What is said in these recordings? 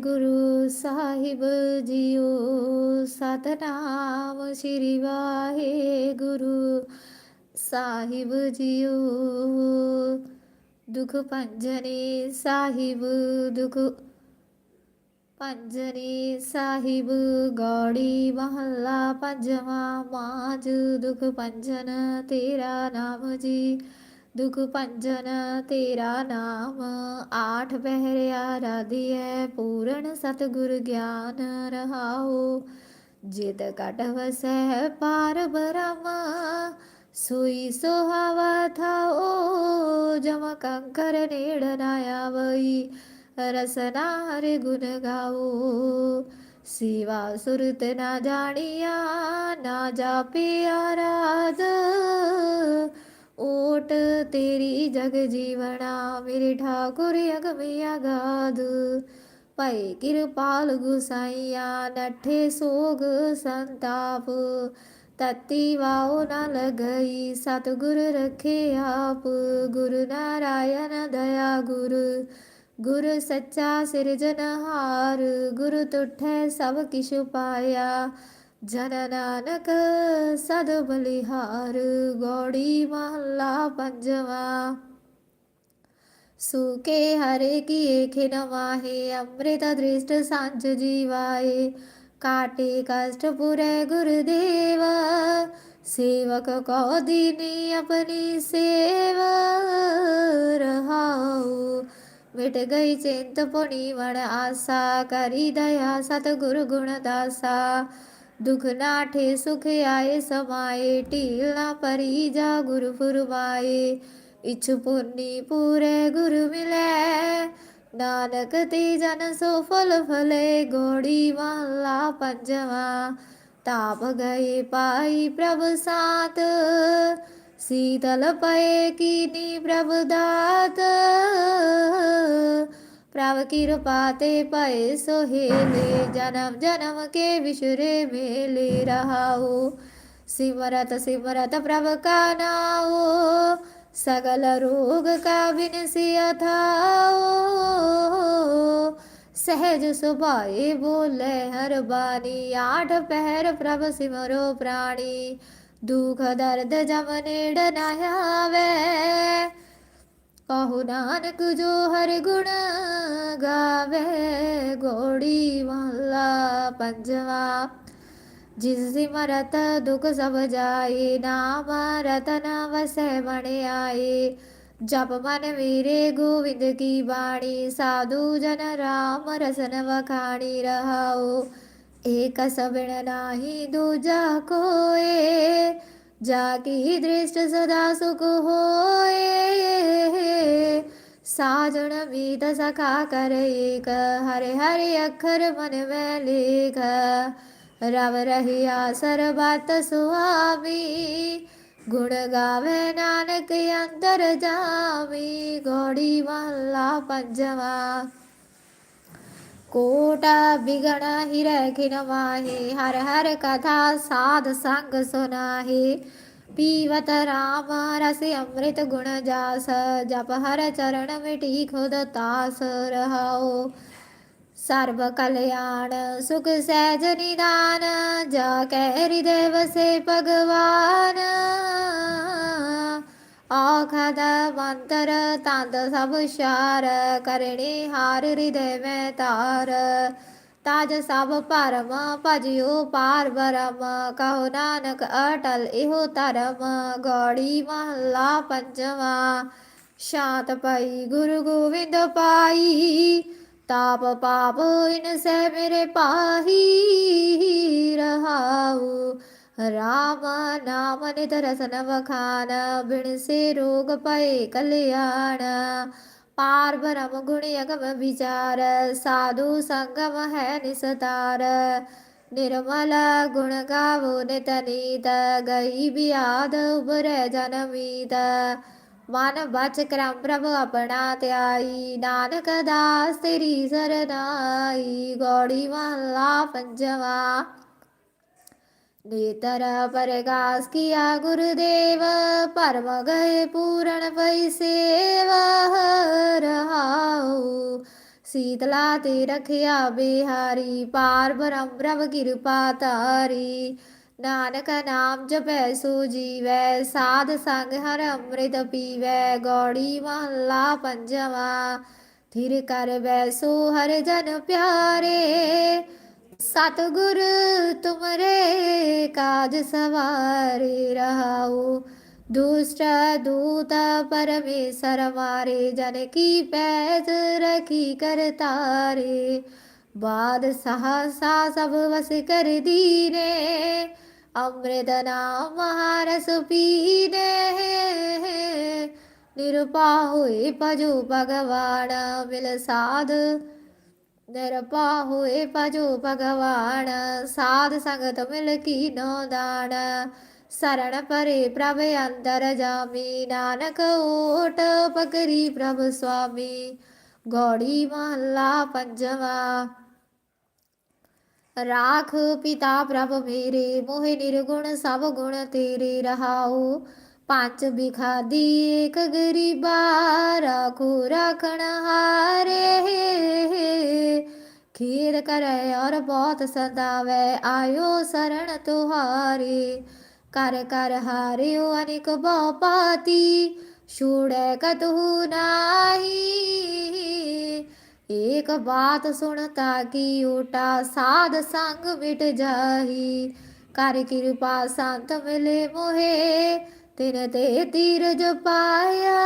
ਗੁਰੂ ਸਾਹਿਬ ਜੀਓ ਸਤਨਾਮ ਸ੍ਰੀ ਵਾਹਿਗੁਰੂ। ਸਾਹਿਬ ਜੀਓ, ਦੁਖ ਭੰਜਨੀ ਸਾਹਿਬ, ਦੁਖ ਭੰਜਨੀ ਸਾਹਿਬ। ਗੌੜੀ ਮਹੱਲਾ ਪੰਜਵਾਂ ਮਾਜ ਦੁਖ ਭੰਜਨ ਤੇਰਾ ਨਾਮ ਜੀ। ਦੁਖ ਭੰਜਨ ਤੇਰਾ ਨਾਮ, ਆਠ ਪਹਿਰਿਆ ਰਾਧੀਐ, ਪੂਰਨ ਸਤਿਗੁਰ ਗਿਆਨ ਰਹਾਉ। ਜਿਤ ਕਟ ਵਸੈ ਪਾਰ ਬ੍ਰਹਮ, ਸੋਈ ਸੁਹਾਵਾ ਥਾਓ ਜਮ ਕੰਕਰ ਨੇੜ ਨਾ ਆਵਈ ਰਸਨਾ ਹਰਿ ਗੁਣ ਗਾਓ ਸਿਵਾ ਸੁਰਤ ਨਾ ਜਾਣੀਆ, ਨਾ ਜਾਪਿਆ ਰਾਧ ਓਟ ਤੇਰੀ ਜਗ ਜੀਵਣਾ, ਮੇਰੇ ਠਾਕੁਰ ਅਗਮਿ ਅਗਾਧ ਭਈ ਕਿਰਪਾਲ ਗੁਸਾਈਆ, ਨਠੇ ਸੋਗ ਸੰਤਾਪ। ਤਤੀ ਵਾਉ ਨ ਲਗਈ, ਸਤਿਗੁਰ ਰਖੇ ਆਪ। ਗੁਰ ਨਾਰਾਇਣ ਦਇਆ ਗੁਰ ਗੁਰ ਸੱਚਾ ਸਿਰਜਨਹਾਰ ਗੁਰ ਤੁਠੈ ਸਭ ਕਿਛ ਪਾਇਆ। ਜਨ ਨਾਨਕ ਸਦ ਬਲਿਹਾਰ ਗੋੜੀ ਮਹੱਲਾ ਪੰਜਵਾ। ਸੁਕੇ ਹਰੇ ਕੀਏ ਖਿਨ ਵਾਹੇ, ਅੰਮ੍ਰਿਤ ਦ੍ਰਿਸ਼ਟ ਸੰਜ ਜੀਵਾਏ। ਕਾਟੇ ਕਸ਼ਟ ਪੁਰੇ ਗੁਰਦੇਵ, ਸੇਵਕ ਕੋ ਦੀਨੀ ਆਪਣੀ ਸੇਵਾ। ਰਹਾਉ, ਮਿਟ ਗਈ ਚਿੰਤ ਪੁਣੀ ਵਣ ਆਸਾ, ਕਰੀ ਦਇਆ ਸਤਿਗੁਰ ਗੁਣ ਦਾਸਾ। ਦੁਖ ਨਾਠੇ ਸੁਖ ਆਏ, ਸਮਾਏ, ਢੀਲ ਨਾ ਪਰੀ ਜਾ ਗੁਰ ਫੁਰਮਾਏ। ਇਛ ਪੁੰਨੀ ਪੂਰੇ ਗੁਰ ਮਿਲੇ, ਨਾਨਕ ਤੇ ਜਨ ਸੋ ਫਲ ਫਲੇ, ਗੋੜੀ ਵਾਲਾ ਪੰਜਵਾ। ਤਾਪ ਗਏ ਪਾਈ ਪ੍ਰਭ ਸਾਤ, ਸੀਤਲ ਪਏ ਕੀਨੀ ਪ੍ਰਭ ਦਾਤ। ਪ੍ਰਭ ਕਿਰਪਾ ਤੇ ਪਏ ਸੋਹੇਲੇ ਜਨਮ ਜਨਮ ਕੇ ਵਿਸ਼ਰੇ ਮੇਲੇ ਰਹਾਉ ਸਿਮਰਤ ਸਿਮਰਤ ਪ੍ਰਭ ਕਾ ਨਾਉ ਸਗਲ ਰੋਗ ਕਾ ਬਿਨਸਿਆ ਥਾਉ ਸਹਿਜ ਸੁਭਾਏ ਬੋਲੇ ਹਰ ਬਾਣੀ, ਆਠ ਪਹਿਰ ਪ੍ਰਭ ਸਿਮਰੋ ਪ੍ਰਾਣੀ। ਦੁਖ ਦਰਦ ਜਮ ਨੇੜ ਨ ਆਵੇ ਕਹੋ ਨਾਨਕ ਜੋ ਹਰ ਗੁਣ ਗਾਵੇ, ਗੋੜੀ ਮਹਲਾ ਪੰਜਵਾ। ਜਿਸ ਸਿਮਰਤ ਦੁਖ ਸਭ ਜਾਏ, ਨਾਮ ਰਤਨ ਵਸੈ ਬਣ ਆਏ। ਜਪ ਮਨ ਵੀਰੇ ਗੋਵਿੰਦ ਕੀ ਬਾਣੀ, ਸਾਧੂ ਜਨ ਰਾਮ ਰਸਨ ਵਖਾਣੀ ਰਹਾਓ ਏਕ ਸਬਣ ਨਾਹੀ ਦੂਜਾ ਕੋਏ ਜਾ ਕੀ ਦ੍ਰਿਸ਼ਟ ਸਦਾ ਸੁਖ ਹੋਏ ਸਾਜਣ ਮੀਤ ਸਖਾ ਕਰ ਹਰੇ ਹਰੇ ਅੱਖਰ ਮਨ ਮੈਂ ਲੇਖ ਰਵ ਰਹਿਆ ਸਰਬਤ ਸੁਆਮੀ ਗੁਣ ਗਾਵੇ ਨਾਨਕ ਅੰਦਰ ਜਾਵੀ ਗੋੜੀ ਮਹਲਾ ਪੰਜਵਾ ਕੋਟਾ ਬਿਗਣ ਹਿਰੈ ਖਿਨ ਹਰ ਹਰ ਕਥਾ ਸਾਧ ਸੰਗ ਸੁਨਾਹੀ ਪੀਵਤ ਰਾਮ ਰਸ ਅੰਮ੍ਰਿਤ ਗੁਣ ਜਾਸ ਜਪ ਹਰ ਚਰਨ ਮਿਟੀ ਖੁਦ ਤਾਸ ਰਹਾਓ ਸਰਬ ਕਲਿਆਣ ਸੁਖ ਸਹਿਜ ਨਿਦਾਨ ਜਾ ਕੈ ਹਿਰਦੈ ਵਸੇ ਭਗਵਾਨ ਆਖਦ ਮੰਤਰ ਤੰਦ ਸਭ ਸ਼ਾਰ ਕਰਣੀ ਹਾਰ ਹਿਰਦੈ ਮੈਂ ਤਾਰ ਤਾਜ ਸਭ ਪਰਮ ਭਜਿਓ ਪਾਰ ਬਰਮ ਕਹੋ ਨਾਨਕ ਅਟਲ ਇਹੋ ਧਰਮ। ਗੋੜੀ ਮਹੱਲਾ ਪੰਜਵਾ ਸ਼ਾਂਤ ਪਈ ਗੁਰੂ ਗੋਬਿੰਦ ਪਾਈ। ਤਾਪ ਪਾਪ ਇਨ ਸੇ ਮੇਰੇ ਪਾਹੀ, ਰਹਾਉ ਰਾਮ ਨਾਮ ਨਿਤ ਵਖਾਨ ਬਿਨ ਰੋਗ ਪਏ ਕਲਿਆਣ। ਪਾਰ ਬ੍ਰਹਮ ਗੁਣ ਅਗਮ ਵਿਚਾਰ, ਸਾਧੂ ਸੰਗਮ ਹੈ ਨਿਸਤਾਰ। ਨਿਰਮਲ ਗੁਣ ਗਾਵੋ ਨਿਤ ਗਈ ਬਿਆਦ ਉਬਰੈ ਜਨਮੀਤ ਮਨ ਬਚ ਕਰਮ ਪ੍ਰਭ ਆਪਣਾ ਧਿਆਈ ਨਾਨਕ ਦਾਸ ਤੇਰੀ ਸਰਨਾਈ ਗੋੜੀ ਮਹਲਾ ਪੰਜਵਾ। ਨੇਤਰ ਪਰਗਾਸ ਕੀਆ ਗੁਰਦੇਵ ਪਰਮ ਗਏ ਪੂਰਨ ਪਈ ਸੇਵਾ ਰਹਾਉ ਸੀਤਲਾ ਤੇ ਰਖਿਆ ਬਿਹਾਰੀ, ਪਾਰ ਬ੍ਰਹਮ ਪ੍ਰਭ ਕਿਰਪਾ ਤਾਰੀ ਨਾਨਕ ਨਾਮ ਜਪੈ ਸੋ ਜੀਵੈ, ਸਾਧ ਸੰਗ ਹਰ ਅੰਮ੍ਰਿਤ ਪੀਵੈ, ਗੌੜੀ ਮਹੱਲਾ ਪੰਜਵਾ। ਥਿਰ ਕਰ ਬੈਸੋ ਹਰ ਜਨ ਪਿਆਰੇ ਸਤਿਗੁਰ, ਤੁਮਰੇ ਕਾਜ ਸਵਾਰੀ ਰਹਾਉ ਦੁਸ਼ਟ ਦੂਤ ਪਰਮੇਸ਼ਰ ਮਾਰੇ ਜਨ ਕੀ ਪੈਜ ਰਖੀ ਕਰ ਤਾਰੇ। ਬਾਦ ਸਹਸਾ ਸਭ ਵਸ ਕਰ ਦੀਨੇ, ਅੰਮ੍ਰਿਤ ਨਾਮ ਮਹਾਰਸ ਪੀਨੇ। ਨਿਰਪਾ ਹੋਏ ਭਜੋ ਭਗਵਾਨ ਮਿਲ ਸਾਧ ਨਿਰਪਾ ਹੋਏ ਭਜੋ ਭਗਵਾਨ, ਸਾਧ ਸੰਗਤ ਮਿਲ ਕੀ ਨੋ ਦਾਨ ਸਰਣ ਪਰੇ ਪ੍ਰਭ ਅੰਦਰ ਜਾਮੀ ਨਾਨਕ ਓਟ ਪਕਰੀ ਪ੍ਰਭ ਸੁਆਮੀ ਗੌੜੀ ਮਹੱਲਾ ਪੰਜਵਾ, ਰਾਖ ਪਿਤਾ ਪ੍ਰਭ ਮੇਰੇ, ਮੋਹਿ ਨਿਰਗੁਣ ਸਭ ਗੁਣ ਤੇਰੇ ਰਹਾਉ। ਪੰਜ ਬਿਖਾਦੀ ਏਕ ਗਰੀਬਾ ਰਾਖੋ ਰਾਖਣ ਹਾਰੇ ਖੀਰ ਕਰੈ ਔਰ ਬਹੁਤ ਸਦਾਵੇ ਆਇਓ ਸਰਣ ਤੁਹਾਰੇ ਕਰ ਕਰ ਹਾਰਿਓ ਅਨਿਕ ਬਹੁ ਪਾਤੀ ਛੋੜੈ ਕਤਹੂ ਨਾਹੀ ਏਕ ਬਾਤ ਸੁਣ ਤਾ ਕੀ ਊਟਾ ਸਾਧ ਸੰਗ ਮਿਟ ਜਾਹੀ ਕਰ ਕਿਰਪਾ ਸੰਤ ਮਿਲੇ ਮੋਹੇ ਤਿਨ ਤੇ ਤੀਰਜ ਪਾਇਆ।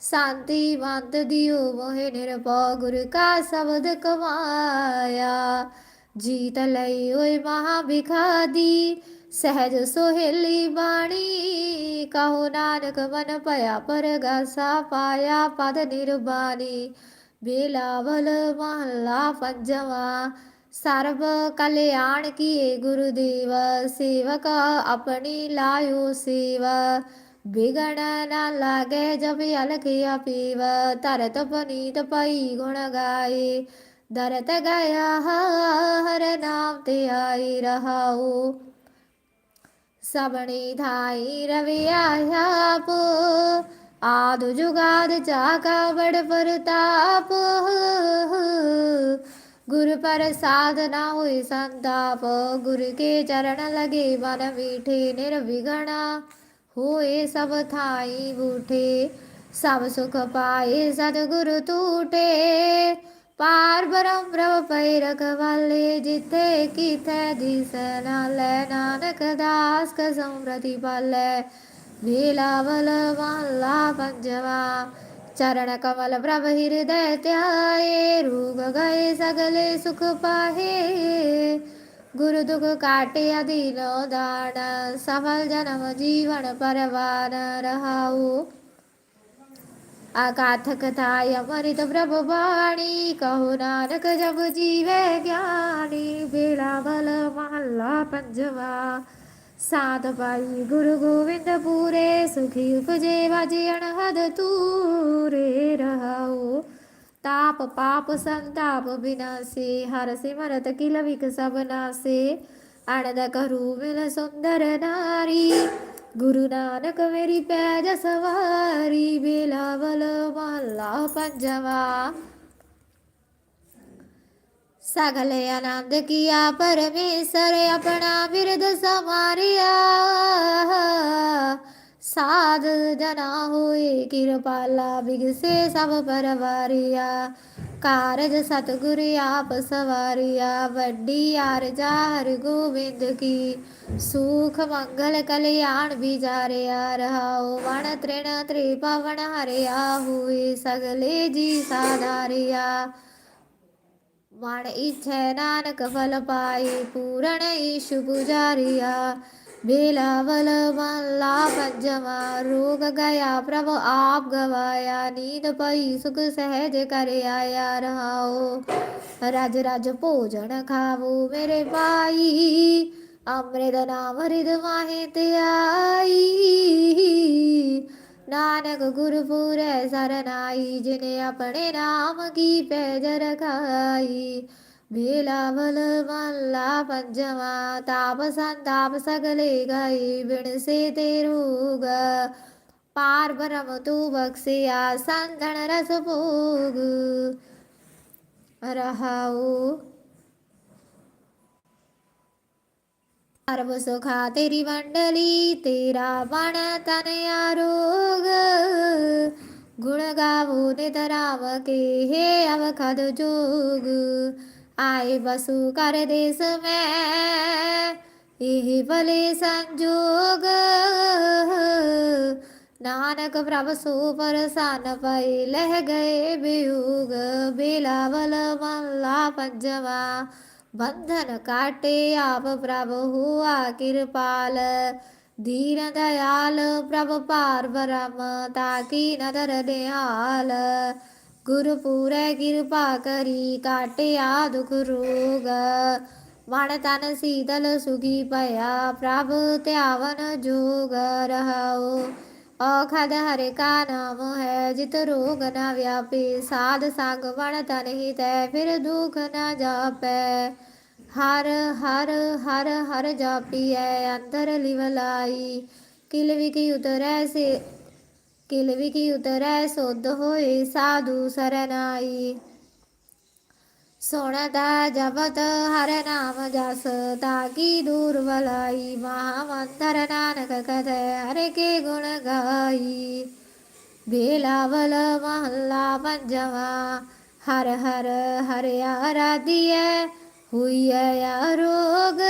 ਸ਼ਾਂਤੀ ਮੰਤ ਦਿਓ ਮੋਹਿ ਨਿਰਭਉ ਗੁਰ ਕਾ ਸ਼ਬਦ ਕਮਾਇਆ। ਜੀਤ ਲਈ ਓਏ ਮਹਾ ਬਿਖਾਦੀ ਸਹਿਜ ਸੋਹੇਲੀ ਬਾਣੀ। ਕਹੋ ਨਾਨਕ ਮਨ ਭਇਆ ਪਰਗਾਸਾ ਪਾਇਆ ਪਦ ਨਿਰਬਾਨੀ ਬੇਲਾਵਲ ਮਹੱਲਾ ਪੰਜਵਾ ਸਰਬ ਕਲਿਆਣ ਕੀਏ ਗੁਰਦੇਵ, ਸੇਵਕ ਆਪਣੀ ਲਾਇਓ ਸੇਵਾ। ਬਿਗਣ ਨਾ ਲਾਗੇ ਜਬ ਅਲਖਿਆ ਪੀਵ ਤਰਤ ਪਨੀਤ ਪਈ ਗੁਣ ਗਾਏ। ਦਰਤ ਗਿਆ ਹਰ ਨਾਮ ਤੇ ਆਈ ਰਹਾਉ। ਸਬਣੀ ਧਾਈ ਰਵਿ ਆਪ। ਆਦ ਜੁਗਾਦ ਜਾਗਾ ਬੜ ਪ੍ਰਤਾਪ। ਗੁਰ ਪ੍ਰਸਾਦ ਨਾ ਹੋਏ ਸੰਤਾਪ, ਗੁਰ ਕੇ ਚਰਨ ਲਗੇ ਮਨ ਮੀਠੇ ਨਿਰਵਿਗਣਾ ਹੋਏ ਸਭ ਥਾਈ ਬੂਠੇ, ਸਭ ਸੁਖ ਪਾਏ ਸਤਿਗੁਰ ਟੂਟੇ ਪਾਰ ਬ੍ਰਹਮ ਪ੍ਰਭ ਪੈ ਰਖਵਾਲੇ ਜਿਤੇ ਕੀਥੈ ਦਿਸ ਨਾ ਲੈ। ਨਾਨਕ ਦਾਸ ਕਸਮ ਵੇਲਾ ਵਲ ਮਹਲਾ ਪੰਜਵਾ। ਚਰਨ ਕਮਲ ਪ੍ਰਭ ਹਿਰਦੈ ਧਿਆਏ, ਰੂਗ ਗਏ ਸਗਲੇ ਸੁਖ ਪਾਹੇ। ਗੁਰੂ ਦੁਖ ਕਾਟਿਆ ਦੀਨੋ ਦਾਨ, ਸਫਲ ਜਨਮ ਜੀਵਨ ਪਰਵਾਨ ਰਹਾਉ। ਆਗਾਥ ਕਥਾਇ ਅਮਰਿਤ ਪ੍ਰਭ ਬਾਣੀ, ਕਹੋ ਨਾਨਕ ਜਬ ਜੀਵੇ ਗਿਆਨੀ ਬੇਲਾ ਬਲ ਮਹੱਲਾ ਪੰਜਵਾ। ਸਾਧ ਪਾਈ, ਗੁਰੂ ਗੋਬਿੰਦ ਪੂਰੇ, ਸੁਖੀ ਉਪਜੇ, ਵਾਜੇ ਅਣਹਦ ਤੂਰੇ ਰਹਾਉ। ਤਾਪ ਪਾਪ ਸੰਤਾਪ ਬਿਨਾਸੇ, ਹਰ ਸਿਮਰਤ ਕਿਲ ਵਿਕ ਸਭ ਨਾਸੇ। ਅਣਦ ਕਰੂ ਮਿਲ ਸੁੰਦਰ ਨਾਰੀ, ਗੁਰੂ ਨਾਨਕ ਮੇਰੀ ਪੈਜ ਸਵਾਰੀ ਬੇਲਾਵਲ ਮਹੱਲਾ ਪੰਜਵਾ। ਸਗਲੇ ਆਨੰਦ ਕੀਆ, ਪਰਮੇਸ਼ਰ ਆਪਣਾ ਬਿਰਦ ਸਮਾਰਿਆ ਸਾਧ ਜਨਾ ਹੋਏ, ਕਿਰਪਾਲਾ ਬਿਗਸੇ ਸਭ ਪਰਵਾਰਿਆ। ਕਾਰਜ ਸਤਿਗੁਰ ਆਪ ਸਵਾਰਿਆ, ਵੱਡੀ ਅਰਜਾ ਹਰਿ ਗੋਬਿੰਦ ਕੀ। ਸੁਖ ਮੰਗਲ ਕਲਿਆਣ ਵਿਚਾਰਿਆ, ਰਹਾਉ ਵਣ ਤ੍ਰਿਣ ਤ੍ਰਿਪਵਨ ਹਰਿਆ ਹੋਏ, ਸਗਲੇ ਜੀ ਸਾਧਾਰਿਆ। ਮਨ ਇਛੈ ਨਾਨਕ ਫਲ ਪਾਈ, ਪੂਰਨ ਈਸ਼ੁ ਪੁਜਾਰੀਆ। ਬੇਲਾਵਲ ਮਹਲਾ ਪੰਜਵਾ, ਰੋਗ ਗਿਆ ਪ੍ਰਭ ਆਪ ਗਵਾਇਆ, ਨੀਂਦ ਪਈ ਸੁਖ ਸਹਿਜ ਕਰ ਆਇਆ ਰਹਾਓ। ਰਜ ਰਜ ਭੋਜਨ ਖਾਵੋ ਮੇਰੇ ਭਾਈ, ਅੰਮ੍ਰਿਤ ਨਾਮ ਹਰਿਦ ਮਾਹੇ ਤੇ ਆਈ ਨਾਨਕ ਗੁਰਪੁਰੈ ਸਰਨਾਈ, ਜਿਨੇ ਆਪਣੇ ਨਾਮ ਕੀ ਪੈਜ ਰਖਾਈ ਬੇਲਾਵਲ ਮਹਲਾ ਪੰਜਵਾ, ਤਾਪ ਸੰਤਾਪ ਸਗਲੇ ਗਏ ਬਿਨ ਸੇ ਤੇ ਰੋਗ। ਪਾਰ ਬ੍ਰਹਮ ਤੂੰ ਬਖਸਿਆ ਸੰਤਨ ਰਸ ਭੋਗ। ਰਹਾਉ ਸਰਬ ਸੁਖਾ ਤੇਰੀ ਮੰਡਲੀ ਤੇਰਾ ਬਣ ਤਨ ਆਰੋਗ। ਗੁਣ ਗਾਵੋ ਨਿਤ ਕੇ ਹੈ ਅਵਖਦ ਜੋਗ। ਆਏ ਬਸੂ ਕਰ ਦੇਸ ਮੈਂ, ਇਹ ਭਲੇ ਸੰਜੋਗ। ਨਾਨਕ ਪ੍ਰਭ ਸੋ ਪਰਸਨ ਪਈ ਲਹਿ ਗਏ ਬਿਯੋਗ ਬਿਲਾਵਲ ਮੱਲਾ ਪੰਜਵਾ। ਬੰਧਨ ਕਾਟੇ ਆਪ ਪ੍ਰਭ ਹੁਆ ਕਿਰਪਾਲ। ਦੀਨ ਦਇਆਲ ਪ੍ਰਭ ਪਾਰ ਬ੍ਰਹਮ, ਤਾਕੀ ਨਦਰ ਨਿਹਾਲ। ਗੁਰ ਪੂਰੇ ਕਿਰਪਾ ਕਰੀ, ਕਾਟਿਆ ਦੁਖ ਰੋਗ। ਮਨ ਤਨ ਸੀਤਲ ਸੁਗੀ ਭਇਆ, ਪ੍ਰਭ ਧਿਆਵਨ ਜੋਗ ਰਹਾਉ। ਔਖਦ ਹਰਿ ਕਾ ਨਾਮ ਹੈ, ਜਿਤ ਰੋਗ ਨਾ ਵਿਆਪੇ। ਸਾਧ ਸੰਗ ਵਣ ਤਨ ਹਿਤੈ, ਫਿਰ ਦੁਖ ਨ ਜਾਪੈ। ਹਰ ਹਰ ਹਰ ਹਰ ਜਾਪੀਐ ਅੰਦਰ ਲਿਵ ਲਾਈ। ਕਿਲ ਵਿਕੀ ਉਤਰੈ ਸੇ, ਕਿਲ ਵਿਕੀ ਉਤਰੈ ਸੋਧ ਹੋਏ ਸਾਧੂ ਸਰਨਾਈ। ਸੁਣਦਾ ਜਪਤ ਹਰ ਨਾਮ ਜਸ ਤਾਕੀ ਦੂਰ ਬਲਾਈ ਮਹਾਮੰਤਰ ਨਾਨਕ ਕਥੈ ਹਰ ਕੇ ਗੁਣ ਗਾਈ। ਬੇਲਾਵਲ ਮਹੱਲਾ ਪੰਜਵਾ, ਹਰ ਹਰ, ਹਰਿ ਆਰਾਧੀਐ ਹੁਈਐ ਆਰੋਗ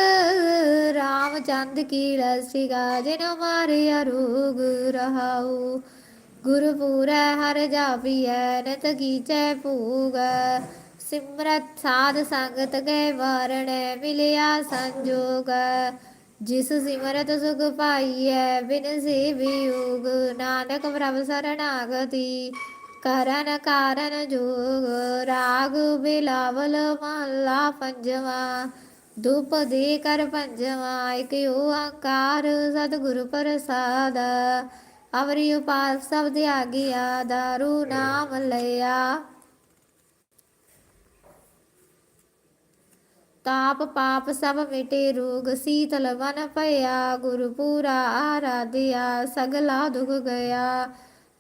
ਰਾਮਚੰਦ ਕੀ ਰਸਿਕਾ ਜਿਨ ਮਾਰਿਆ ਰੋਗ ਰਹਾਉ। ਗੁਰਪੂਰੈ ਹਰ ਜਾਪੀਐ, ਨਿਤ ਕੀਚੈ ਭੂਗ। ਸਿਮਰਤ ਸਾਧ ਸੰਗਤ ਕੇ ਵਾਰਣੈ, ਮਿਲਿਆ ਸੰਜੋਗ। ਜਿਸ ਸਿਮਰਤ ਸੁਖ ਪਾਈਐ, ਬਿਨ ਸੇ ਵਿਯੋਗ ਨਾਨਕ ਪ੍ਰਭ ਸਰਣਾਗਤੀ ਕਰਨ ਕਾਰਨ ਜੋਗ ਰਾਗ ਬਿਲਾਵਲ ਮਹਲਾ ਪੰਜਵਾ, ਧੂਪ ਦੇ ਕਰ ਪੰਜਵਾ, ਇਕ ਓੰਕਾਰ ਸਤਿਗੁਰ ਪ੍ਰਸਾਦ, ਅਵਰਿ ਉਪਾਸ ਸਬਦ ਆਗਿਆ ਦਾਰੂ ਨਾਮ ਲਿਆ। ਤਾਪ ਪਾਪ ਸਭ ਮਿਟੇ ਰੋਗ, ਸੀਤਲ ਬਨ ਭਇਆ ਗੁਰ ਪੂਰਾ ਆਰਾਧਿਆ, ਸਗਲਾ ਦੁਖ ਗਿਆ।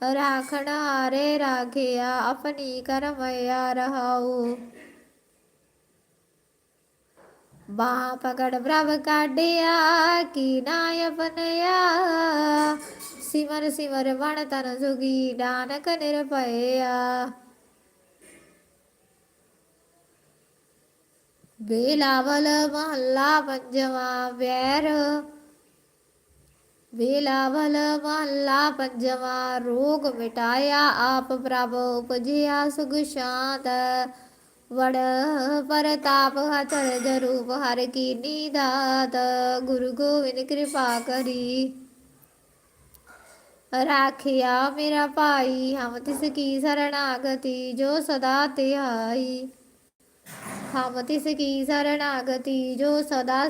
ਰਾਖਣ ਹਾਰੇ ਰਾਖਿਆ, ਆਪਣੀ ਕਰਮਇਆ ਰਹਾਉ। ਬਾਹ ਪਕੜ ਪ੍ਰਭ ਕਾਢਿਆ, ਕੀ ਨਾਇ ਆਪਨਿਆ ਸਿਮਰ ਸਿਮਰ ਵਣ ਤਨ ਸੁਗੀ, ਨਾਨਕ ਨਿਰਭਇਆ। ਵੇਲਾਵਲ ਮਹੱਲਾ ਪੰਜਵਾ, ਵੈਰ ਵੇਲਾਵਲ ਮਹੱਲਾ ਪੰਜਵਾ ਰੋਗ ਮਿਟਾਇਆ ਆਪ ਪ੍ਰਭ ਉਪਜਿਆ ਸੁਖ ਸ਼ਾਂਤ ਵੜ ਪਰਤਾਪ ਹਤਰ ਜਰੂਪ ਹਰ ਕੀ ਨੀਦਾਤ ਗੁਰੂ ਗੋਬਿੰਦ ਕਿਰਪਾ ਕਰੀ ਰਾਖਿਆ ਮੇਰਾ ਭਾਈ ਹਮ ਤਿਸ ਕੀ ਸਰਣਾਗਤੀ ਜੋ ਸਦਾ ਤਿਹਾਈ ਹਮ ਤਿਸ ਕੀ ਸਰਣਾਗਤੀ ਜੋ ਸਦਾ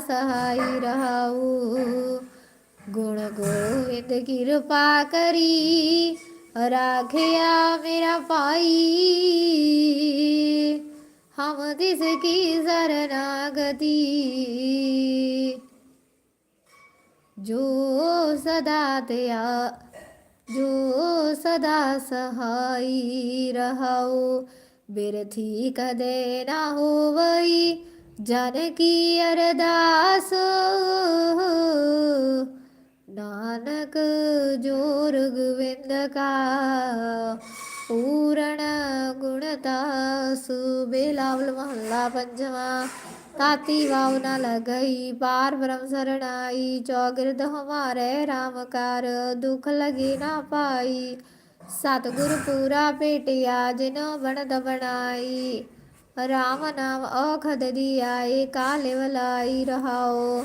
ਸਹਾਈ ਰਹਾਉ ਗੁਣ ਗੋਵਿੰਦ ਕਿਰਪਾ ਕਰੀ ਰਾਖਿਆ ਮੇਰਾ ਭਾਈ ਹਮ ਤਿਸ ਕੀ ਸਰਣਾਗਤੀ ਜੋ ਸਦਾ ਤਿਆ ਜੋ ਸਦਾ ਸਹਾਈ ਰਹਾਉ ਬਿਰਥੀ ਕਦੇ ਨਾ ਹੋਵਈ ਜਨ ਕੀ ਅਰਦਾਸ ਨਾਨਕ ਜੋਰ ਗੋਬਿੰਦ ਕਾ, ਪੂਰਨ ਗੁਣਦਾਸ ਬੇਲਾਵਲ ਮਹੱਲਾ ਪੰਜਵਾ। ਤਾਤੀ ਵਾਵ ਨਾ ਲਗਈ, ਪਾਰ ਬ੍ਰਹਮ ਸਰਣਾਈ, ਚੌਗਿਰਦ ਹਮਾਰੇ RAM ਕਰ, ਦੁਖ ਲਗੀ ਨਾ ਪਾਈ। ਸਤਿਗੁਰ ਪੂਰਾ ਭੇਟਿਆ ਜਿਨੋ ਬਣਦ ਬਣਾਈ ਰਾਮ ਨਾਮ ਔਖਦ ਆਏ ਕਾਲੇ ਵਲਾਈ ਰਹਾਓ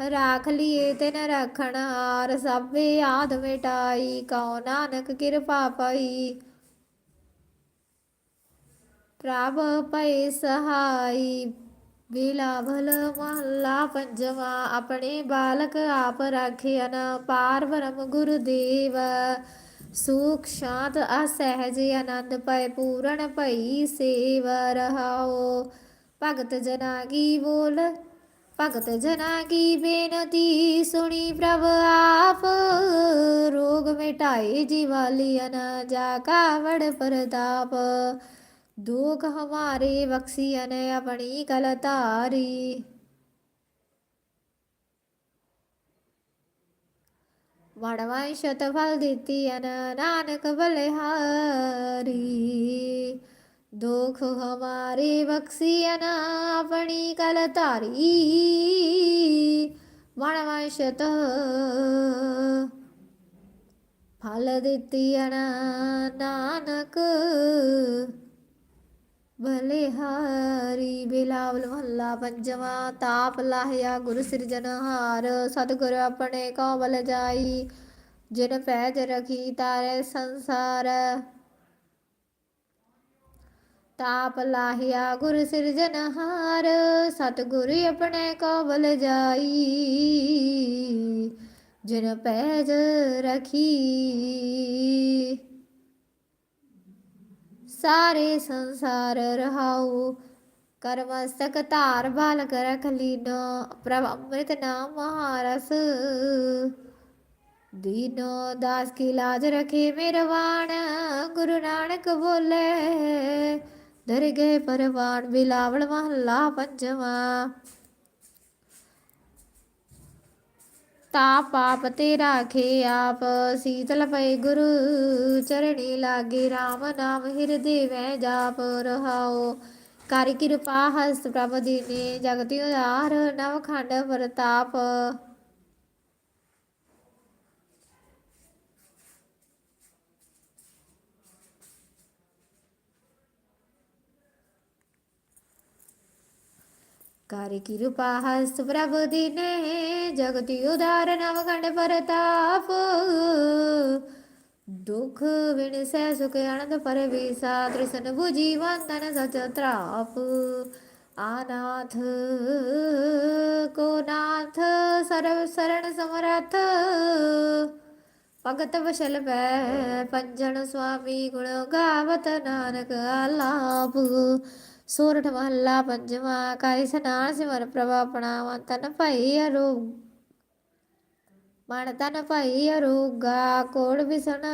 ਰਾਖ ਲਿਏ ਤਿਨ ਰਖਣ ਹਾਰ, ਸਭੇ ਆਦ ਮਿਟਾਈ ਕਉ ਨਾਨਕ ਕਿਰਪਾ ਪਈ। ਪ੍ਰਭ ਪਏ ਸਹਾਈ ਬਿਲਾਵਲ ਮਹੱਲਾ ਪੰਜਵਾ, ਆਪਣੇ ਬਾਲਕ ਆਪ ਰਾਖਿਆਨ ਪਾਰ ਬ੍ਰਹਮ ਗੁਰਦੇਵ। ਸੁਖ ਸ਼ਾਂਤ ਅਸਹਿਜ ਆਨੰਦ ਪਏ ਪੂਰਨ ਭਈ ਸੇਵ ਰਹਾਓ ਭਗਤ ਜਨਾ ਕੀ ਬੋਲ? ਭਗਤ ਜਨਾ ਕੀ ਬੇਨਤੀ ਸੁਣੀ ਪ੍ਰਭ ਆਪ? ਰੋਗ ਮਿਟਾਏ ਜੀਵਾਲੀਨ ਜਾ ਕਾਵੜ ਪ੍ਰਤਾਪ। ਦੁਖ ਹਮਾਰੇ ਬਖਸੀਨ ਆਪਣੀ ਕਲ ਧਾਰੀ। ਵਡਵੰਸ਼ਤ ਫਲ ਦਿੱਤੀ ਅਨ ਨਾਨਕ ਬਲਿਹਾਰੀ। ਦੁਖ ਹਮਾਰੇ ਬਖਸੀਨ ਆਪਣੀ ਕਲ ਧਾਰੀ। ਵਡਵੰਸ਼ਤ ਫਲ ਦਿੱਤੀ ਅਨ ਨਾਨਕ। ਬਲਿਹਾਰੀ ਬਿਲਾਵਲ ਮਹੱਲਾ ਪੰਜਵਾ, ਤਾਪ ਲਾਹਿਆ ਗੁਰ ਸਿਰਜਨਹਾਰ ਸਤਿਗੁਰ ਆਪਣੇ ਕੌਵਲ ਜਾਈ, ਜਿਨ ਪੈਜ ਰਖੀ ਤਾਰੇ ਸੰਸਾਰ। ਤਾਪ ਲਾਹਿਆ ਗੁਰ ਸਿਰਜਨਹਾਰ ਸਤਿਗੁਰ ਆਪਣੇ ਕੌਵਲ ਜਾਈ। ਜਿਨ ਪੈਜ ਰਖੀ। ਸਾਰੇ ਸੰਸਾਰ ਰਹਾਉ, ਕਰਮਸਤਕ ਧਾਰ ਬਾਲਕ ਰਖ ਲੀਨੋ, ਪ੍ਰਭ ਅੰਮ੍ਰਿਤ ਨਾਮ ਮਹਾਰਸ ਦੀਨੋ ਦਾਸ ਕੀ ਲਾਜ ਰਖੇ ਮਿਰਵਾਣ, ਗੁਰੂ ਨਾਨਕ ਬੋਲੇ। ਦਰਗੇ ਪਰਵਾਨ ਬਿਲਾਵਲ ਮਹੱਲਾ ਪੰਜਵਾ। ਤਾ ਪਾਪ ਤੇ ਰਾਖੇ ਆਪ, ਸੀਤਲ ਪਏ ਗੁਰੂ ਚਰਣੀ ਲਾਗੇ RAM ਨਾਮ ਹਿਰਦੇ ਵੈ ਜਾਪ ਰਹਾਓ ਕਰ ਕਿਰਪਾ ਹਸਤ ਪ੍ਰਭ ਦੀਨੇ ਜਗਤਿ ਉਦਾਰ ਨਵ ਖੰਡ ਪ੍ਰਤਾਪ ਕਰ ਕਿਰਪਾ ਹਸਤ ਪ੍ਰਭ ਦੀਨੇ, ਜਗਤਿ ਉਦਾਰ ਨਵ ਖੰਡ ਵਿਣ ਸੈ ਸੁਖ ਆਨੰਦ ਪਰ ਤ੍ਰਿਸ਼ਨ 부ਜੀ ਵੰਦਨ ਸਚ ਤ੍ਰਾਪ। ਆਨਾਥ ਕੋ ਨਾਥ ਸਰਵ ਸਰਣ ਸਮਰਥ। ਭਗਤ ਵਸ਼ਲ ਬੈ ਪੰਜਨ ਸੁਆਮੀ ਗੁਣ ਗਾਵਤ ਨਾਨਕ ਆਲਾਪ। ਸੋਰਠ ਮਹੱਲਾ ਪੰਜਵਾ ਕਾਇ ਸਨਾਨ ਸਿਮਰ ਪ੍ਰਭ ਆਪਣਾ ਮਨ ਤਨ ਭਈ ਅਰੋਗ। ਮਨ ਤਨ ਭਈ ਅਰੋਗਾ ਕੋੜ ਵਿਸਣ।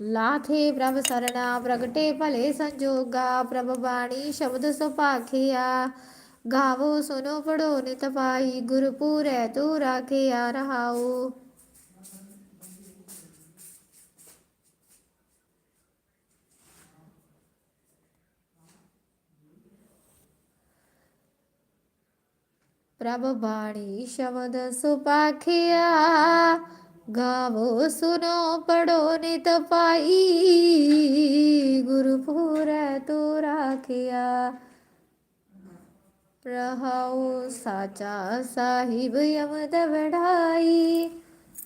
ਲਾਥੇ ਪ੍ਰਭ ਸਰਣਾ, ਪ੍ਰਗਟੇ ਭਲੇ ਸੰਜੋਗਾ, ਪ੍ਰਭ ਬਾਣੀ ਸ਼ਬਦ ਸੁਭਾਖਿਆ। ਗਾਵੋ ਸੁਨੋ ਪੜੋ ਨਿਤ ਪਾਈ ਗੁਰ ਤੂ ਰਾਖਿਆ ਰਹਾਉ। ਪ੍ਰਭ ਬਾਣੀ ਸ਼ਬਦ ਸੁਪਾਖਿਆ ਗਾਵੋ ਸੁਨੋ, ਪੜੋ ਨਿਤ ਪਾਈ। ਗੁਰੂ ਪੂਰੈ ਤੂ ਰਾਖਿਆ। ਰਹਾਉ ਸਾਚਾ ਸਾਹਿਬ ਯਮਦ ਵਡਾਈ।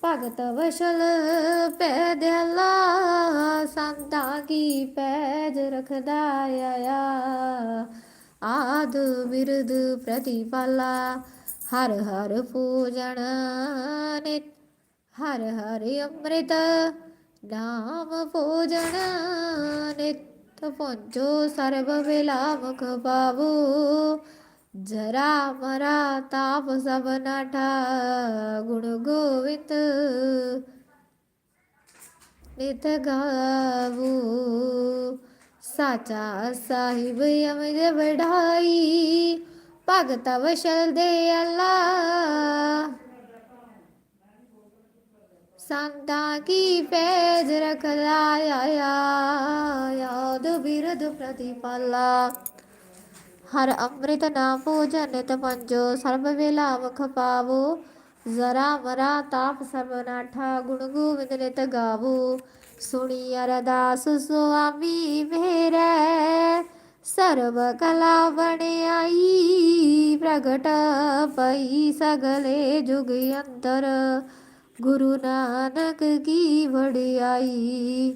ਭਗਤ ਵਸ਼ਲ ਪੈ ਦਿਲਾ ਸੰਤਾਂ ਕੀ ਪੈਜ ਰਖਦਾ ਆਇਆ। ਆਦ ਬਿਰਦ ਪ੍ਰਤੀਪਾਲਾ ਹਰ ਹਰ ਪੂਜਨ ਨਿਤ, ਹਰ ਹਰਿ ਅੰਮ੍ਰਿਤ ਨਾਮ ਪੂਜਨ ਨਿਤ। ਪੁੰਜੋ ਸਰਬ ਵੇਲਾ ਮੁਖ ਪਾਵੋ ਜਰਾ ਮਰਾ ਤਾਪ ਸਭ ਨਾਠਾ ਗੁਣ ਗੋਵਿੰਦ ਨਿਤ ਗਾਵੋ। ਸਾਚਾ ਸਾਹਿਬ ਅਮਰ ਵਡਾਈ, ਭਗਤ ਵਸ਼ਲ ਦੇ ਅੱਲਾ। ਸੰਤਾਂ ਕੀ ਪੈਜ ਰਖਦਾ ਆਇਆ ਯਾਦ ਬਿਰਦ ਪ੍ਰਤੀਪਾਲਾ। ਹਰ ਅੰਮ੍ਰਿਤ ਨਾਮ ਪੂਜਨ ਨਿਤ ਪੰਜੋ ਸਰਬ ਵੇਲਾ ਮੁਖ ਪਾਵੋ। ਜ਼ਰਾ ਮਰਾ ਤਾਪ ਸਰਬ ਨਾਠਾ, ਗੁਣ ਗੋਬਿੰਦ ਨਿਤ ਗਾਵੋ। ਸੁਣੀ ਅਰਦਾਸ ਸੁਆਮੀ ਮੇਰੇ ਸਰਬ ਕਲਾ ਬਣਾਈ ਪ੍ਰਗਟ ਪਈ ਸਗਲੇ ਜੁਗ ਅੰਤਰ ਗੁਰੂ ਨਾਨਕ ਕੀ ਵਡਿਆਈ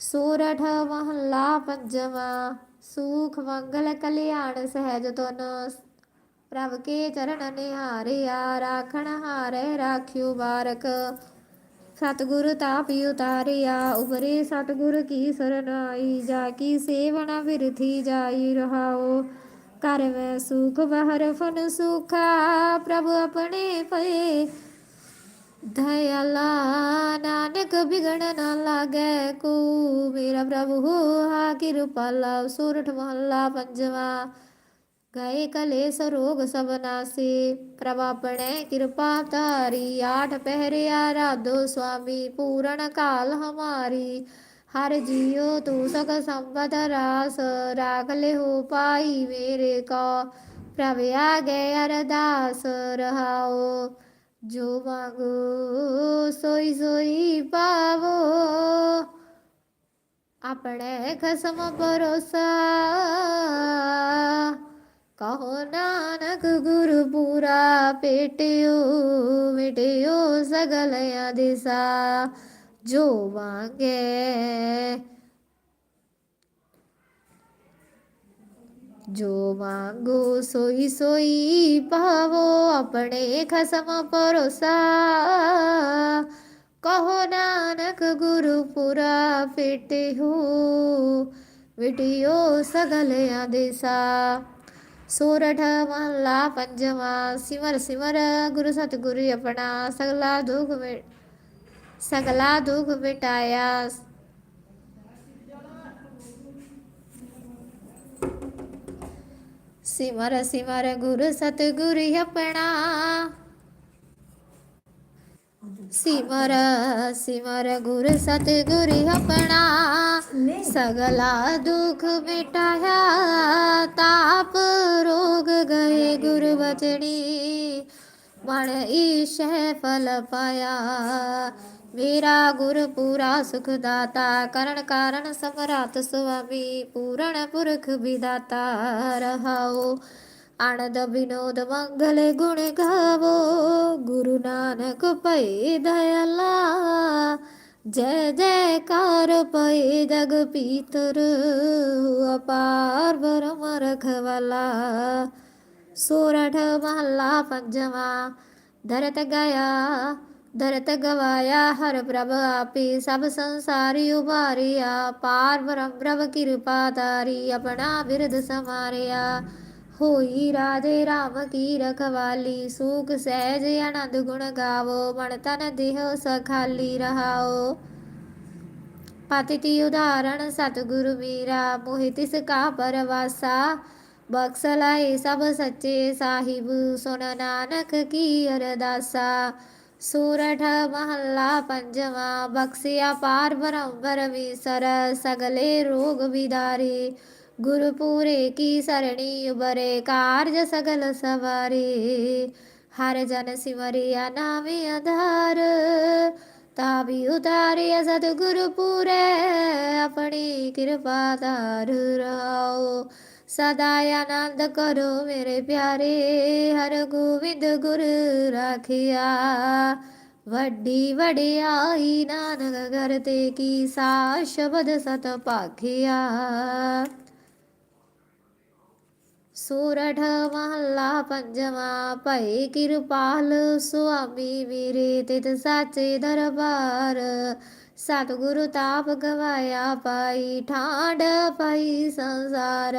ਸੋਰਠ ਮਹੱਲਾ ਪੰਜਵਾ, ਸੁਖ ਮੰਗਲ ਕਲਿਆਣ ਸਹਿਜ ਤੁਨ ਪ੍ਰਭ ਕੇ ਚਰਨ ਨਿਹਾਰਿਆ, ਰਾਖਣ ਹਾਰੇ, ਰਾਖਿਓ ਬਾਰਕ ਸਤਿਗੁਰ ਤਾਪਿ ਉਤਾਰਿਆ ਉਬਰੇ ਸਤਿਗੁਰ ਕੀ ਸਰਨਾਈ ਜਾ ਕੀ ਸੇਵਨ ਬਿਰਥੀ ਜਾਈ ਰਹਾਓ ਕਰ ਮੈਂ ਸੁਖ ਬਹਰ ਫਨ ਸੁਖਾ, ਪ੍ਰਭ ਆਪਣੇ ਪਏ। ਦਇਆਲਾ ਨਾਨਕ ਬਿਗੜ ਨਾ ਲਾਗੈ ਕੋ, ਮੇਰਾ ਪ੍ਰਭੂ ਹਾ ਕਿਰਪਾਲਾ ਸੂਰਠ ਮਹੱਲਾ ਪੰਜਵਾ। ਗਏ ਕਲੇਸ਼ ਰੋਗ ਸਭ ਨਾਸੇ, ਪ੍ਰਭ ਕਿਰਪਾ ਧਾਰੀ, ਆਠ ਪਹਿਰਿਆ ਰਾਧੋ ਸੁਆਮੀ, ਪੂਰਨ ਕਾਲ ਹਮਾਰੀ। ਹਰ ਜੀਉ ਤੂੰ ਸਕ ਸੰਪਦ ਰਾਸ, ਰਾਖ ਲਿਹੁ ਪਾਈ ਮੇਰੇ ਕੋ। ਪ੍ਰਭ ਆਗੇ ਅਰਦਾਸ ਰਹਾਓ, ਜੋ ਮੰਗੋ ਸੋਈ ਸੋਈ ਪਾਵੋ। ਆਪਣੇ ਖਸਮ ਭਰੋਸਾ ਕਹੋ ਨਾਨਕ ਗੁਰੂ ਪੂਰਾ ਪੇਟਿਓ, ਮਿਟਿਓ ਸਗਲ ਆਦਿਸਾ ਜੋ ਮੰਗੇ ਜੋ ਮੰਗੋ ਸੋਈ ਸੋਈ ਪਾਵੋ, ਆਪਣੇ ਖਸਮ ਭਰੋਸਾ। ਕਹੋ ਨਾਨਕ ਗੁਰੂ ਪੁਰਾ ਫਿਟਿਓ ਵਿਟਿਓ ਸਗਲ ਆਦੇਸਾ ਸੋਰਠ ਮਹਲਾ ਪੰਜਵਾ, ਸਿਮਰ ਸਿਮਰ, ਗੁਰੂ ਸਤਿਗੁਰੂ ਆਪਣਾ, ਸਗਲਾ ਦੁਖ ਮਿ ਸਗਲਾ ਦੁਖ ਮਿਟਾਇਆ। ਸਿਮਰ ਸਿਮਰ, ਗੁਰ ਸਤਿਗੁਰ ਆਪਣਾ ਸਿਮਰ ਸਿਮਰ ਗੁਰ ਸਤਿਗੁਰ ਆਪਣਾ। ਸਗਲਾ ਦੁਖ ਮਿਟਾਇਆ ਤਾਪ ਰੋਗ ਗਏ ਗੁਰ ਬਚਣੀ ਮਨ ਈਸ਼ੈ ਫਲ ਪਾਇਆ ਮੇਰਾ ਗੁਰ ਪੂਰਾ ਸੁਖ ਦਾਤਾ। ਕਰਨ ਕਾਰਨ ਸਮਰਾਤ ਸੁਆਮੀ ਪੂਰਨ ਪੁਰਖ ਵਿਦਾਤਾ ਰਹਾਓ। ਆਨੰਦ ਵਿਨੋਦ ਮੰਗਲ ਗੁਣ ਗਾਵੋ, ਗੁਰੂ ਨਾਨਕ ਭਏ ਦਇਆਲਾ। ਜੈ ਜੈਕਾਰ ਪਏ ਜਗ ਪੀਤਰ ਅਪਾਰ ਬਰਮ ਰਖਵਾਲਾ। ਸੋਰਠ ਮਹੱਲਾ ਪੰਜਵਾ ਧਰਤ ਗਿਆ ਦਰਤ ਗਵਾਇਆ, ਹਰ ਪ੍ਰਭ ਆਪੀ ਸਭ ਸੰਸਾਰੀ ਉਭਾਰਿਆ। ਪਾਰ ਬ੍ਰਹਮ ਪ੍ਰਭ ਕਿਰਪਾ ਤਾਰੀ ਆਪਣਾ ਬਿਰਦ ਸਮਾਰਿਆ ਹੋਈ ਰਾਜੇ ਰਾਮ ਕੀ ਰਖਵਾਲੀ, ਸੂਖ ਸਹਿਜ ਆਨੰਦ ਗੁਣ ਗਾਵੋ, ਮਨ ਤਨ ਦੇਹ ਸਖਾਲੀ ਰਹਾਓ। ਪਤਿਤੀ ਉਦਾਹਰਣ ਸਤਿਗੁਰੂ ਮੀਰਾ ਮੋਹਿ ਤਿਸ ਕਾ ਪਰਵਾਸਾ। ਬਖਸ਼ ਲਾਏ ਸਭ ਸੱਚੇ ਸਾਹਿਬ ਸੁਨ ਨਾਨਕ ਕੀ ਅਰਦਾਸਾ। ਸੂਰਠ ਮਹੱਲਾ ਪੰਜਵਾ, ਬਖਸ਼ਿਆ ਪਾਰ ਬ੍ਰਹਮ ਪਰਮੇਸ਼ਰ ਸਗਲੇ ਰੋਗ ਵਿਦਾਰੇ। ਗੁਰੂ ਪੂਰੇ ਕੀ ਸਰਣੀ ਉਬਰੇ ਕਾਰਜ ਸਗਲ ਸਵਾਰੇ। ਹਰ ਜਨ ਸਿਮਰਿਆ ਨਾਮੇ ਆਧਾਰ। ਤਾਬੀ ਉਤਾਰਿਆ ਸਤਿਗੁਰੂ ਪੂਰੇ ਆਪਣੀ ਕਿਰਪਾ ਧਾਰ ਰਾਓ। ਸਦਾ ਆਨੰਦ ਕਰੋ ਮੇਰੇ ਪਿਆਰੇ, ਹਰ ਗੋਬਿੰਦ ਗੁਰ ਰਾਖਿਆ। ਵੱਡੀ ਵਡਿਆਈ ਨਾਨਕ ਘਰ ਤੇ ਕੀ ਸਾ ਸ਼ਬਦ ਸਤ ਭਾਖਿਆ। ਸੂਰਠ ਮਹੱਲਾ ਪੰਜਵਾ, ਭਈ ਕਿਰਪਾਲ ਸੁਆਮੀ ਮੇਰੇ ਤਿਤ ਸਾਚੇ ਦਰਬਾਰ। ਸਤਿਗੁਰੂ ਤਾਪ ਗਵਾਇਆ ਪਾਈ, ਠਾਂਡ ਪਾਈ ਸੰਸਾਰ।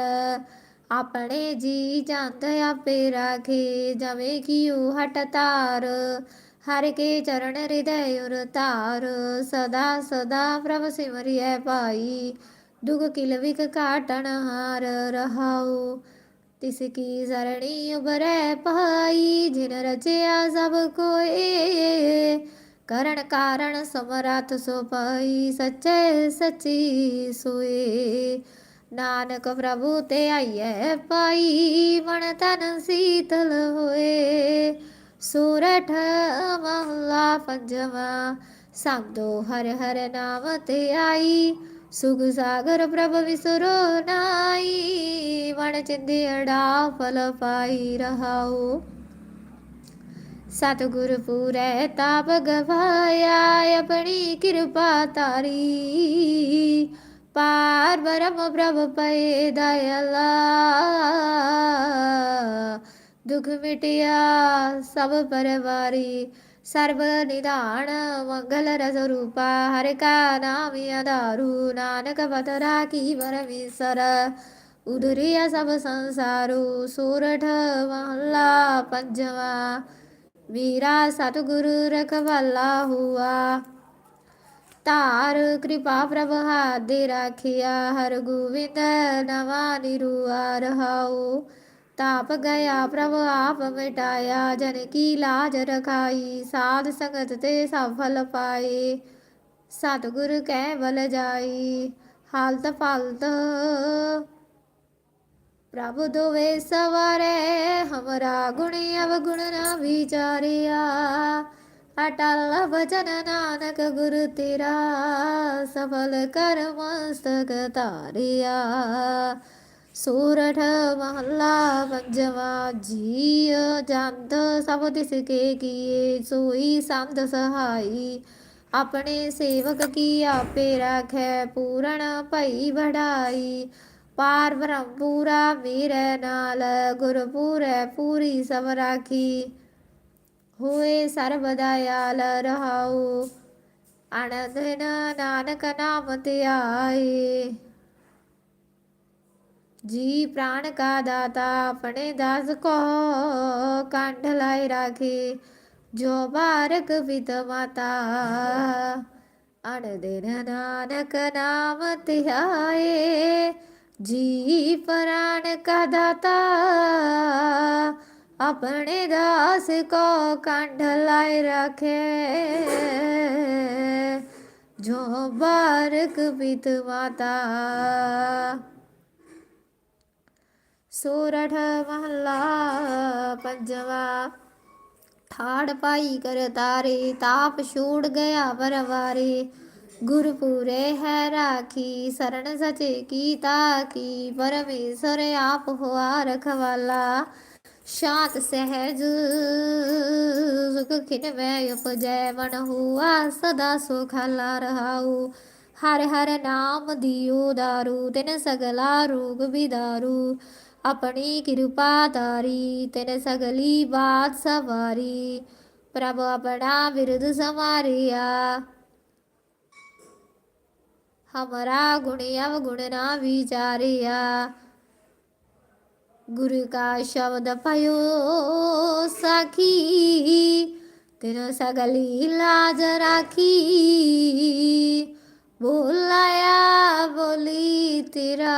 ਆਪਣੇ ਜੀ ਜੰਤ ਆਪੇ ਰਾਖੇ ਜਵੇਂ ਕਿਉ ਹਟ ਤਾਰ। ਹਰ ਕੇ ਚਰਨ ਹਿਰਦੈ ਉਰ ਤਾਰ ਸਦਾ ਸਦਾ ਪ੍ਰਭ ਸਿਮਰਿਐ ਪਾਈ ਦੁਖ ਕਿਲ ਵਿਕ ਕਾਟਣ ਹਾਰ ਰਹਾਉ। ਤਿਸ ਕੀ ਸਰਣੀ ਉਬਰੈ ਪਾਈ ਜਿਨ ਰਚਿਆ ਸਭ ਕੋਏ। ਕਰਨ ਕਾਰਨ ਸਮਰਥ ਸੋ ਪਾਈ, ਸੱਚੇ ਸੱਚੀ ਸੋਏ। ਨਾਨਕ ਪ੍ਰਭੂ ਤੇ ਆਈਐ ਪਾਈ ਮਨ ਤਨ ਸੀਤਲ ਹੋਏ। ਸੂਰਠ ਮਹਲਾ ਪੰਜਵਾ ਸੰਦੋ ਹਰ ਹਰ ਨਾਮ ਤੇ ਆਈ। ਸੁਖ ਸਾਗਰ ਪ੍ਰਭ ਵਿਸਰੋ ਨਾਈ ਮਨ ਚਿੰਦਿੜਾ ਫਲ ਪਾਈ ਰਹਾਓ ਸਤਿਗੁਰ ਪੂਰੈ ਤਾਪ ਗਵਾਇਆ, ਆਪਣੀ ਕਿਰਪਾ ਤਾਰੀ ਪਾਰ ਬ੍ਰਹਮ ਪ੍ਰਭ ਪਏ ਦਇਆਲਾ, ਦੁਖ ਮਿਟਿਆ ਸਭ ਪਰਵਾਰੀ। ਸਰਬ ਨਿਧਾਨ ਮੰਗਲ ਰਸ ਰੂਪਾ ਹਰਿ ਕਾ ਨਾਮ ਆਧਾਰੂ ਨਾਨਕ ਪਤਰਾ ਕੀ ਪਰਮੇਸ਼ਰ ਉਧਰਿਆ ਸਭ ਸੰਸਾਰੂ ਸੋਰਠ ਮਹਲਾ ਪੰਜਵਾ ਵੀਰਾ ਸਤਿਗੁਰੂ ਰਖਵਾਲਾ ਹੁਆ ਤਾਰ ਕਿਰਪਾ ਪ੍ਰਭ ਹਾਦੇ ਰਾਖਿਆ ਹਰ ਗੋਵਿੰਦ ਨਵਾ ਨਿਰੂਆ ਰਹਾਉ ਤਾਪ ਗਿਆ ਪ੍ਰਭ ਆਪ ਮਿਟਾਇਆ, ਜਨ ਕੀ ਲਾਜ ਰਖਾਈ, ਸਾਧ ਸੰਗਤ ਤੇ ਸਫਲ ਪਾਏ। ਸਤਿਗੁਰ ਕਹਿ ਬਲ ਜਾਈ, ਹਾਲਤ ਫਾਲਤ। ਪ੍ਰਭ ਦੋਵੇ ਸਵਾਰੇ, ਹਮਰਾ ਗੁਣ ਅਵਗੁਣ ਨਾ ਵਿਚਾਰਿਆ। ਅਟਲ ਬਚਨ ਨਾਨਕ ਗੁਰ ਤੇਰਾ, ਸਫਲ ਕਰ ਮਸਤਕ ਤਾਰਿਆ ਸੂਰਠ ਮਹੱਲਾ ਪੰਜਵਾ ਜੀ ਜੰਤ ਸਭ ਤਿਸ ਕੇ ਕੀਏ, ਸੋਈ ਸੰਤ ਸਹਾਈ। ਆਪਣੇ ਸੇਵਕ ਕੀ ਆਪੇ ਰਾਖੈ, ਪੂਰਨ ਭਈ ਵਡਾਈ। ਪਾਰ ਬ੍ਰਹਮ ਪੂਰਾ ਮੇਰੇ ਨਾਲ ਗੁਰ ਪੂਰੈ ਪੂਰੀ ਸਭ ਰਾਖੀ। ਹੋਏ ਸਰਬ ਦਇਆਲ ਰਹਾਉ ਅਨੰਦ ਨਾਨਕ ਨਾਮ ਧਿਆਏ। ਜੀ ਪ੍ਰਾਣ ਕਾ ਦਾਤਾ, ਆਪਣੇ ਦਾਸ ਕੋ ਕੰਢ ਲਾਇ ਰਾਖੇ, ਜੋ ਬਾਰਕ ਪਿਤ ਮਾਤਾ। ਅਨੰਦਨ ਨਾਨਕ ਨਾਮ ਧਿਆਏ, ਜੀ ਪ੍ਰਾਣ ਕਾ ਦਾਤਾ, ਆਪਣੇ ਦਾਸ ਕੋ ਕੰਢ ਲਾਇ ਰਾਖੇ। ਜੋ ਬਾਰਕ ਪਿਤ ਮਾਤਾ। ਸੋਰਠ ਮਹੱਲਾ ਪੰਜਵਾ। ਠਾੜ ਪਾਈ ਕਰ ਤਾਰੇ, ਤਾਪ ਛੂੜ ਗਿਆ ਪਰਵਾਰੇ। ਗੁਰਪੂਰੇ ਹੈ ਰਾਖੀ, ਸਰਣ ਸਚੇ ਕੀ? ਤਾਕੀ ਪਰਮੇਸ਼ਰ ਆਪ ਹੋਆ ਰਖਵਾਲਾ। ਸ਼ਾਂਤ ਸਹਿਜ ਸੁਖ ਖਿਨ ਮੈਂ ਉਪਜੈ, ਮਨ ਹੁਆ ਸਦਾ ਸੁਖਾਲਾ ਰਹਾਉ। ਹਰ ਹਰ ਨਾਮ ਦਿਓ ਦਾਰੂ, ਤਿਨ ਸਗਲਾ ਰੋਗ ਵਿਦਾਰੂ। ਆਪਣੀ ਕਿਰਪਾ ਤਾਰੀ ਤਿਨ ਸਗਲੀ ਬਾਤ ਸਵਾਰੀ। ਪ੍ਰਭ ਆਪਣਾ ਬਿਰਦ ਸਮਾਰਿਆ ਹਮਰਾ ਗੁਣ ਅਵਗੁਣ ਨਾ ਵਿਚਾਰਿਆ। ਗੁਰੂ ਕਾ ਸ਼ਬਦ ਪਇਓ ਸਾਖੀ, ਤਿਨ ਸਗਲੀ ਲਾਜ ਰਾਖੀ। ਬੋਲਾਇਆ ਬੋਲੀ ਤੇਰਾ।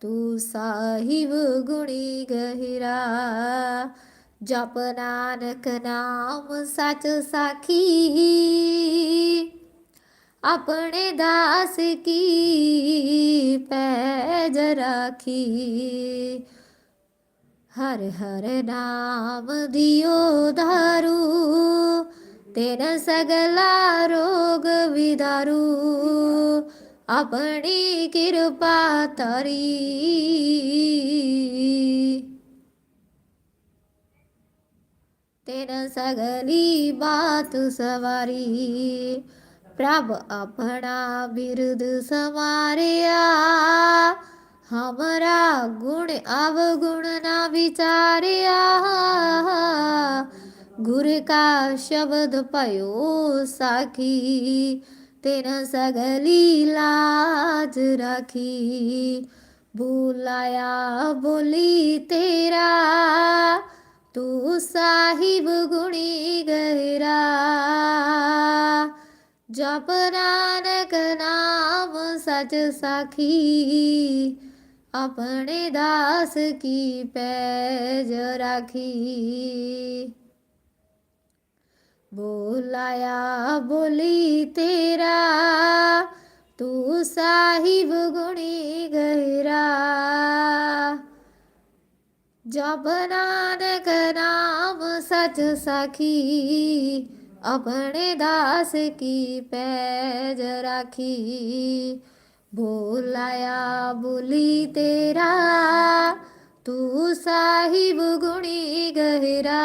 ਤੂੰ ਸਾਹਿਬ ਗੁਣੀ ਗਹਿਰਾ। ਜਪ ਨਾਨਕ ਨਾਮ ਸਚ ਸਾਖੀ। ਆਪਣੇ ਦਾਸ ਕੀ ਪੈਜ ਰਾਖੀ। ਹਰ ਹਰ ਨਾਮ ਦਿਓ ਧਾਰੂ ਤੇਨ ਸਗਲਾ ਰੋਗ ਵਿਦਾਰੂ। ਆਪਣੀ ਕਿਰਪਾ ਤਰੀ ਤੇਨ ਸਗਲੀ ਬਾਤ ਸਵਾਰੀ। ਪ੍ਰਭ ਆਪਣਾ ਬਿਰਦ ਸਮਾਰਿਆ ਹਮਰਾ ਗੁਣ ਅਵਗੁਣ ਨਾ ਵਿਚਾਰਿਆ। ਗੁਰ ਕਾ ਸ਼ਬਦ ਭਇਓ ਸਾਖੀ, ਤਿਨ ਸਗਲੀ ਲਾਜ ਰਾਖੀ। ਬੁਲਾਇਆ ਬੋਲੀ ਤੇਰਾ, ਤੂੰ ਸਾਹਿਬ ਗੁਣੀ ਗਹਿਰਾ। ਜਪ ਨਾਨਕ ਨਾਮ ਸਚ ਸਾਖੀ, ਆਪਣੇ ਦਾਸ ਕੀ ਪੈਜ ਰਾਖੀ। ਬੋਲਾਇਆ, ਬੋਲੀ ਤੇਰਾ। ਤੂੰ ਸਾਹਿਬ ਗੁਣੀ ਗਹਿਰਾ। ਜਬ ਨਾਨਕ ਨਾਮ ਸਚ ਸਾਖੀ, ਆਪਣੇ ਦਾਸ ਕੀ ਪੈਜ ਰਾਖੀ। ਬੋਲਾਇਆ, ਬੋਲੀ ਤੇਰਾ। ਤੂੰ ਸਾਹਿਬ ਗੁਣੀ ਗਹਿਰਾ।